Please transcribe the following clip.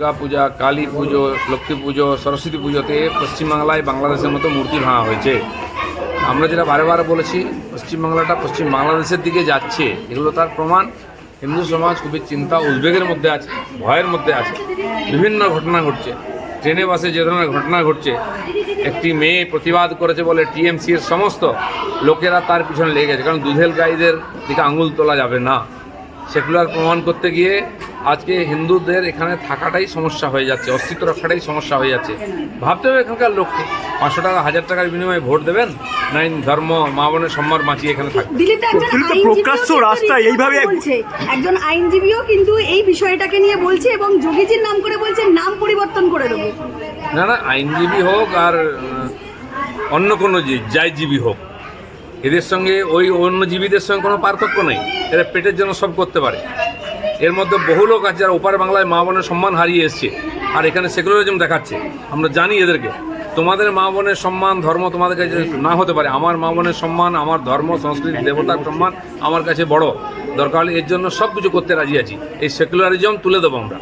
দুর্গা পূজা কালী পুজো, লক্ষ্মী পুজো, সরস্বতী পুজোতে পশ্চিমবাংলায় বাংলাদেশের মতো মূর্তি ভাঙা হয়েছে। আমরা যেটা বারে বারে বলেছি, পশ্চিমবাংলাটা পশ্চিম বাংলাদেশের দিকে যাচ্ছে, এগুলো তার প্রমাণ। হিন্দু সমাজ খুবই চিন্তা, উদ্বেগের মধ্যে আছে, ভয়ের মধ্যে আছে। বিভিন্ন ঘটনা ঘটছে। ট্রেনে, বাসে যে ধরনের ঘটনা ঘটছে, একটি মেয়ে প্রতিবাদ করেছে বলে টিএমসি এর সমস্ত লোকেরা তার পিছনে লেগে গেছে, কারণ দুধেল গাইদের দিকে আঙুল তোলা যাবে না। সেকুলার প্রমাণ করতে গিয়ে আজকে হিন্দুদের এখানে থাকাটাই সমস্যা হয়ে যাচ্ছে অস্তিত্ব রক্ষাটাই সমস্যা হয়ে যাচ্ছে। ভাবতে হবে এখানকার লোককে। পাঁচশো টাকা হাজার টাকার বিনিময়ে ভোট দেবেন? না ধর্ম মা বোনের সম্মান বাঁচিয়ে এখানে থাকবে দিলীপ একজন আইনজীবীও প্রকাশ্য কিন্তু রাস্তায় এইভাবে- একজন আইনজীবীও কিন্তু এই বিষয়টাকে নিয়ে বলছে এবং যোগীজির নাম করে বলছে নাম পরিবর্তন করে দেবো। না না আইনজীবী হোক আর অন্য কোনো জীব যাই হোক এদের সঙ্গে ওই অন্য জীবীদের সঙ্গে কোনো পার্থক্য নেই। এরা পেটের জন্য সব করতে পারে। এর মধ্যে বহু লোক আছে যারা ওপার বাংলায় মা বোনের সম্মান হারিয়ে এসছে। আর এখানে সেকুলারিজম দেখাচ্ছে। আমরা জানি এদেরকে। তোমাদের মা বোনের সম্মান, ধর্ম তোমাদের কাছে না হতে পারে। আমার মা বোনের সম্মান, আমার ধর্ম, সংস্কৃতি, দেবতার সম্মান আমার কাছে বড়। দরকার হলে এর জন্য সব কিছু করতে রাজি আছি। এই সেকুলারিজম তুলে দেবো আমরা।